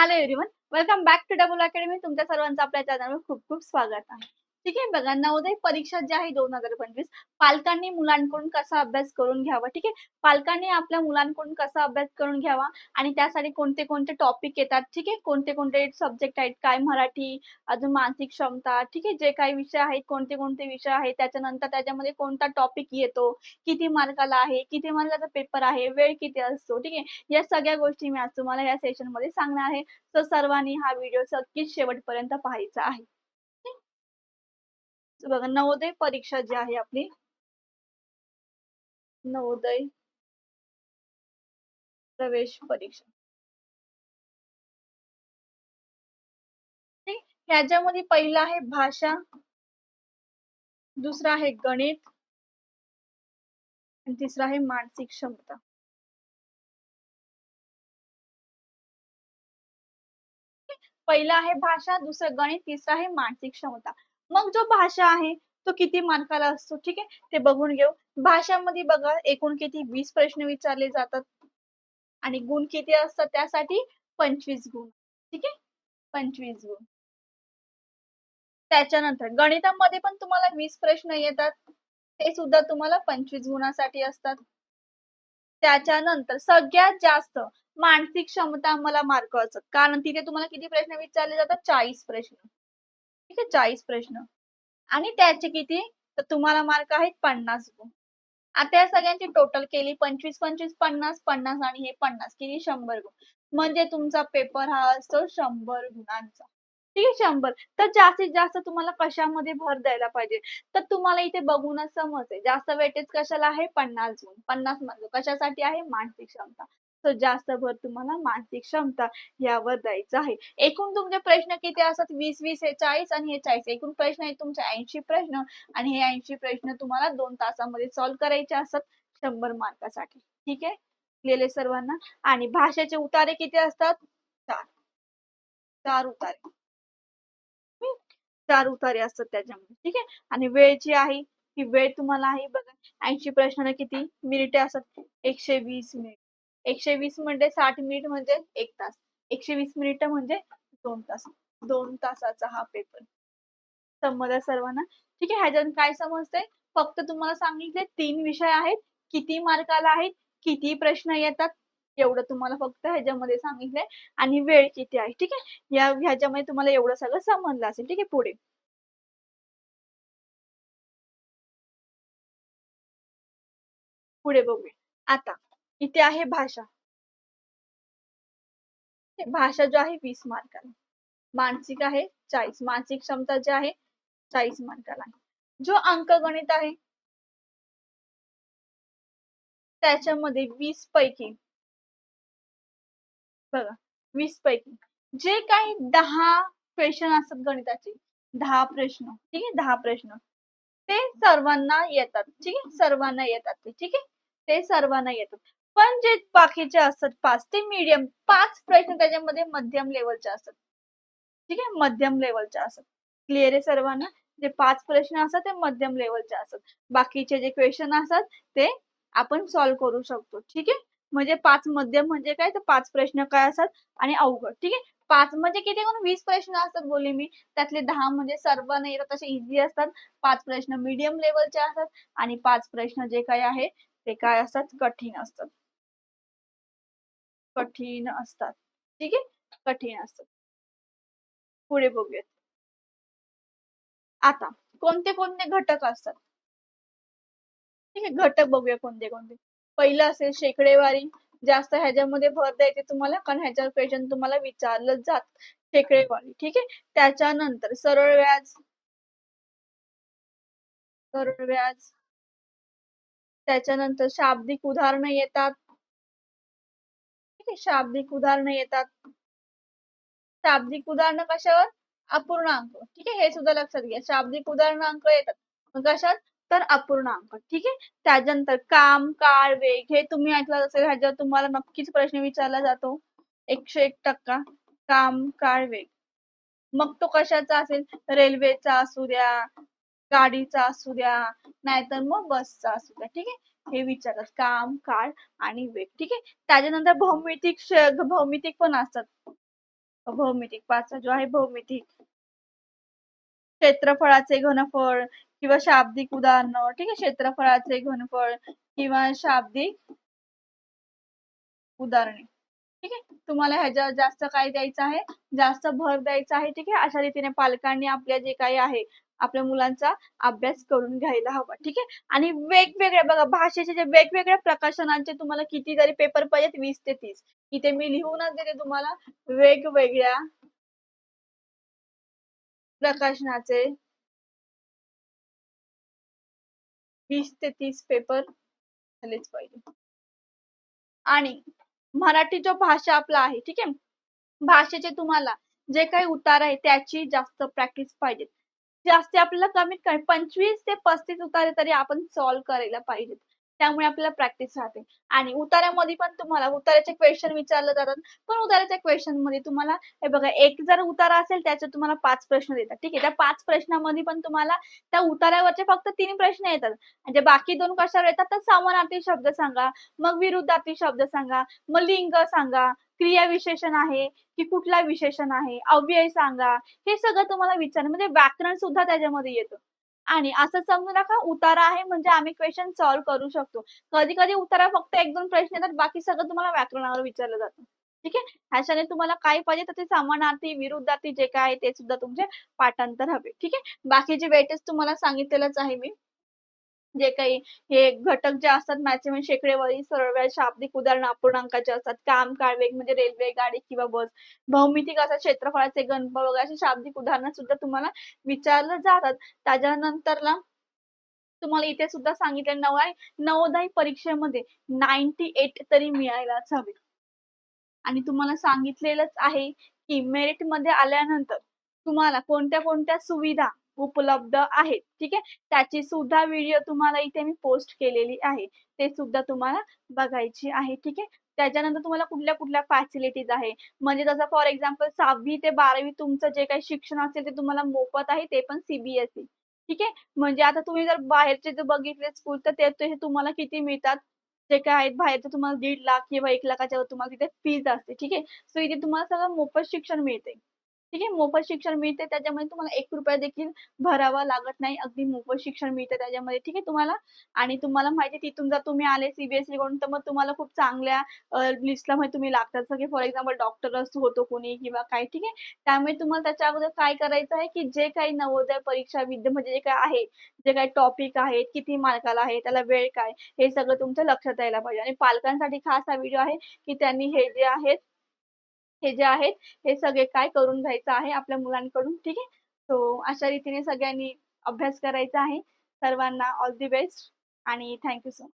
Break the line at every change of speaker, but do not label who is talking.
Hello everyone welcome back to double academy तुमच्या सर्वांचं आपल्या चॅनलवर खूप खूप स्वागत आहे. ठीक आहे? बघा नवोदय परीक्षा जी आहे दोन हजार पंचवीस पालकांनी मुलांकडून कसा अभ्यास करून घ्यावा? ठीक आहे? पालकांनी आपल्या मुलांकडून कसा अभ्यास करून घ्यावा? आणि त्यासाठी कोणते कोणते टॉपिक येतात? ठीक आहे? कोणते कोणते सब्जेक्ट आहेत? काय मराठी अजून मानसिक क्षमता ठीक आहे? जे काही विषय आहेत कोणते कोणते विषय आहेत? त्याच्यानंतर त्याच्यामध्ये कोणता टॉपिक येतो? किती मार्काला आहे? किती मार्काचा पेपर आहे? वेळ किती असतो? ठीक आहे? या सगळ्या गोष्टी मी आज तुम्हाला या सेशनमध्ये सांगणार आहे. तर सर्वांनी हा व्हिडिओ नक्कीच शेवटपर्यंत पाहायचा आहे. बघा नवोदय परीक्षा जी आहे आपली नवोदय प्रवेश परीक्षा. ह्याच्यामध्ये पहिला आहे भाषा दुसरा आहे गणित आणि तिसरा आहे मानसिक क्षमता. पहिला आहे भाषा दुसरं गणित तिसरा आहे मानसिक क्षमता. मग जो भाषा आहे तो किती मार्काला असतो ठीक आहे? ते बघून घेऊ. भाषामध्ये बघा एकूण किती? वीस प्रश्न विचारले जातात. आणि गुण किती असतात? त्यासाठी पंचवीस गुण ठीक आहे? पंचवीस गुण. त्याच्यानंतर गणितामध्ये पण तुम्हाला वीस प्रश्न येतात. ते सुद्धा तुम्हाला पंचवीस गुणासाठी असतात. त्याच्यानंतर सगळ्यात जास्त मानसिक क्षमता मला मार्क असतात. कारण तिथे तुम्हाला किती प्रश्न विचारले जातात? चाळीस प्रश्न. ठीक आहे? चाळीस प्रश्न. आणि त्याचे किती? तर तुम्हाला मार्क आहेत पन्नास गुण आता या सगळ्यांची टोटल केली पंचवीस पंचवीस पन्नास पन्नास आणि हे पन्नास किती शंभर गुण म्हणजे तुमचा पेपर हा असतो शंभर गुणांचा. ठीक आहे? शंभर. तर जास्तीत जास्त तुम्हाला कशामध्ये भर द्यायला पाहिजे? तर तुम्हाला इथे बघूनच समजते जास्त वेटेज कशाला आहे? पन्नास गुण पन्नास मार्क कशासाठी आहे? मानसिक क्षमता. तर जास्त भर तुम्हाला मानसिक क्षमता यावर द्यायचा आहे. एकूण तुमचे प्रश्न किती असतात? वीस वीस हे चाळीस आणि हे चाळीस. एकूण प्रश्न आहेत तुमचे ऐंशी प्रश्न आणि हे ऐंशी प्रश्न तुम्हाला दोन तासामध्ये सॉल्व्ह करायचे असतात शंभर मार्कासाठी. ठीक आहे? लिहिले सर्वांना? आणि भाषेचे उतारे किती असतात? चार. चार उतारे. चार उतारे असतात त्याच्यामध्ये. ठीक आहे? आणि वेळ जी आहे ही वेळ तुम्हाला आहे बघा. ऐंशी प्रश्नाला किती मिनिटे असतात? एकशे वीस मिनिट. एकशे वीस म्हणजे साठ मिनिट म्हणजे एक तास. एकशे वीस मिनिट म्हणजे दोन तास. दोन तासाचा हा पेपर समजा सर्वांना? ठीक आहे ह्याच्यात काय समजतंय? फक्त तुम्हाला सांगितले तीन विषय आहेत. किती मार्काला आहेत किती प्रश्न येतात? एवढं तुम्हाला फक्त ह्याच्यामध्ये सांगितलंय. आणि वेळ किती आहे? ठीक आहे? या ह्याच्यामध्ये तुम्हाला एवढं सगळं समजलं असेल. ठीक आहे पुढे. पुढे बघूया. आता इथे आहे भाषा. भाषा जो आहे वीस मार्काला मानसिक आहे चाळीस. मानसिक क्षमता जी आहे चाळीस मार्काला आहे जो अंकगणित आहे त्याच्यामध्ये वीस पैकी बघा वीस पैकी. जे काही दहा क्वेश्चन असतात गणिताचे दहा प्रश्न ठीक आहे दहा प्रश्न ते सर्वांना येतात ठीक आहे सर्वांना येतात ते ठीक आहे ते सर्वांना येतात. पण जे बाकीचे असतात पाच ते मीडियम पाच प्रश्न त्याच्यामध्ये मध्यम लेवलचे असतात. ठीक आहे? मध्यम लेवलचे असतात. क्लिअर आहे सर्वांना? जे पाच प्रश्न असतात ते मध्यम लेवलचे असतात. बाकीचे जे क्वेश्चन असतात ते आपण सॉल्व्ह करू शकतो. ठीक आहे? म्हणजे पाच मध्यम म्हणजे काय? तर पाच प्रश्न काय असतात? आणि अवघड. ठीक आहे? पाच म्हणजे किती कोण? वीस प्रश्न असतात बोलले मी. त्यातले दहा म्हणजे सर्व नाही तर तसे इझी असतात. पाच प्रश्न मीडियम लेवलचे असतात आणि पाच प्रश्न जे काही आहे ते काय असतात? कठीण असतात. कठीण असतात. ठीक आहे? कठीण असतात. पुढे बघूयात. आता कोणते कोणते घटक असतात? ठीक आहे घटक बघूया कोणते कोणते. पहिलं असेल शेकडेवारी. जास्त ह्याच्यामध्ये भर द्यायचे तुम्हाला कारण ह्याच्या क्वेश्चन तुम्हाला विचारलं जात. शेकडेवारी ठीक आहे? त्याच्यानंतर सरळ व्याज. सरळ व्याज. त्याच्यानंतर शाब्दिक उदाहरणं येतात. ठीक शाब्दिक उदाहरणं येतात. शाब्दिक उदाहरणं कशावर? अपूर्णांक. ठीक आहे हे सुद्धा लक्षात घ्या. शाब्दिक उदाहरणांक येतात. कशात तर अपूर्णांक. ठीक आहे? त्याच्यानंतर काम काळ वेग हे तुम्ही ऐकलं असेल ह्याच्यावर तुम्हाला नक्कीच प्रश्न विचारला जातो. एकशे एक टक्का. काम काळ वेग. मग तो कशाचा असेल? रेल्वेचा असू द्या गाडीचा असू द्या नाहीतर मग बसचा असू द्या ठीक आहे? हे विचारतात काम काळ आणि वेग ठीक आहे? त्याच्यानंतर भौमितिक भौमितिक पण असतात. भौमितिक पाचवा जो आहे भौमितिक. क्षेत्रफळाचे घनफळ किंवा शाब्दिक उदाहरण ठीक आहे? क्षेत्रफळाचे घनफळ किंवा शाब्दिक उदाहरणे ठीक आहे? तुम्हाला ह्याच्यावर जास्त काय द्यायचं आहे? जास्त भर द्यायचा आहे ठीक आहे? अशा रीतीने पालकांनी आपल्या जे काही आहे आपल्या मुलांचा अभ्यास करून घ्यायला हवा ठीक आहे? आणि वेगवेगळ्या बघा भाषेचे जे वेगवेगळ्या प्रकाशनांचे तुम्हाला किती जरी पेपर पाहिजेत वीस ते तीस. इथे मी लिहूनच देते तुम्हाला वेगवेगळ्या प्रकाशनाचे वीस ते तीस पेपर झालेच पाहिजे. आणि मराठी जो भाषा आपला आहे ठीक आहे? भाषेचे तुम्हाला जे काही उतार आहे त्याची जास्त प्रॅक्टिस पाहिजे जास्त आपल्याला कमीत कमी पंचवीस ते पस्तीस उतारे तरी आपण सॉल्व्ह करायला पाहिजेत. त्यामुळे आपल्याला प्रॅक्टिस राहते. आणि उतार्यामध्ये पण तुम्हाला उतार्याचे क्वेश्चन विचारले जातात पण उतार्याच्या क्वेश्चनमध्ये तुम्हाला हे बघा एक जर उतारा असेल त्याचे तुम्हाला पाच प्रश्न देतात. ठीक आहे त्या पाच प्रश्नामध्ये पण तुम्हाला त्या उतार्यावरचे फक्त तीन प्रश्न येतात. म्हणजे बाकी दोन कशावर येतात? तर समानार्थी शब्द सांगा मग विरुद्धार्थी शब्द सांगा मग लिंग सांगा क्रिया विशेषण आहे की कुठला विशेषण आहे अव्यय सांगा हे सगळं तुम्हाला विचार म्हणजे व्याकरण सुद्धा त्याच्यामध्ये येतं. आणि असं समजू नका उतारा आहे म्हणजे आम्ही क्वेश्चन सॉल्व्ह करू शकतो. कधी कधी उतारा फक्त एक दोन प्रश्न येतात बाकी सगळं तुम्हाला व्याकरणावर विचारलं जातं. ठीक आहे? ह्याच्याने तुम्हाला काय पाहिजे तर ते समानार्थी विरुद्धार्थी जे काय आहे ते सुद्धा तुमचे पाठांतर हवे. ठीक आहे? बाकीचे वेटेज तुम्हाला सांगितलेलंच आहे मी. जे काही हे घटक जे असतात मॅक्सिमम म्हणजे शेकडेवारी सरळ शाब्दिक उदाहरण अपूर्णांकाचे असतात. काम काळ वेग म्हणजे रेल्वे गाडी किंवा बस भौमितिक असतात क्षेत्रफळाचे गणप वगैरे असे शाब्दिक उदाहरण सुद्धा तुम्हाला विचारलं जातात. त्याच्यानंतरला तुम्हाला इथे सुद्धा सांगितलं नवदाय नवोदय परीक्षेमध्ये नाईन्टी एट तरी मिळायलाच हवे. आणि तुम्हाला सांगितलेलंच आहे की मेरिटमध्ये आल्यानंतर तुम्हाला कोणत्या कोणत्या सुविधा उपलब्ध आहेत. ठीक आहे? त्याची सुद्धा व्हिडिओ तुम्हाला इथे मी पोस्ट केलेली आहे. ते सुद्धा तुम्हाला बघायची आहे. ठीक आहे? त्याच्यानंतर तुम्हाला कुठल्या कुठल्या फॅसिलिटीज आहे? म्हणजे जसं फॉर एक्झाम्पल सहावी ते बारावी तुमचं जे काही शिक्षण असेल ते तुम्हाला मोफत आहे ते पण सीबीएसई ठीक आहे? म्हणजे आता तुम्ही जर बाहेरचे जर बघितले स्कूल तर ते तुम्हाला किती मिळतात? जे काय आहेत बाहेरचे तुम्हाला दीड लाख किंवा एक लाखाच्या तुम्हाला तिथे फीज असते. ठीक आहे? सो इथे तुम्हाला सगळं मोफत शिक्षण मिळते. ठीक आहे? मोफत शिक्षण मिळते त्याच्यामध्ये तुम्हाला एक रुपया देखील भरावा लागत नाही. अगदी मोफत शिक्षण मिळते त्याच्यामध्ये. ठीक आहे तुम्हाला? आणि तुम्हाला माहिती तिथून जर तुम्ही आले सीबीएसई कडून तर मग तुम्हाला खूप चांगल्या लिस्टला म्हणजे तुम्ही लागतात. सगळे फॉर एक्झाम्पल डॉक्टरच होतो कोणी किंवा काय. ठीक आहे? त्यामुळे तुम्हाला त्याच्या अगोदर काय करायचं आहे की जे काही नवोदय परीक्षा विद्या म्हणजे जे काय आहे जे काही टॉपिक आहेत किती मार्काला आहे त्याला वेळ काय हे सगळं तुमच्या लक्षात यायला पाहिजे. आणि पालकांसाठी खास हा व्हिडिओ आहे की त्यांनी हे जे आहेत हे जे आहेत हे सगळे काय करून घ्यायचं आहे आपल्या मुलांकडून ठीक आहे? सो अशा रीतीने सगळ्यांनी अभ्यास करायचा आहे. सर्वांना ऑल दी बेस्ट आणि थँक्यू सो मच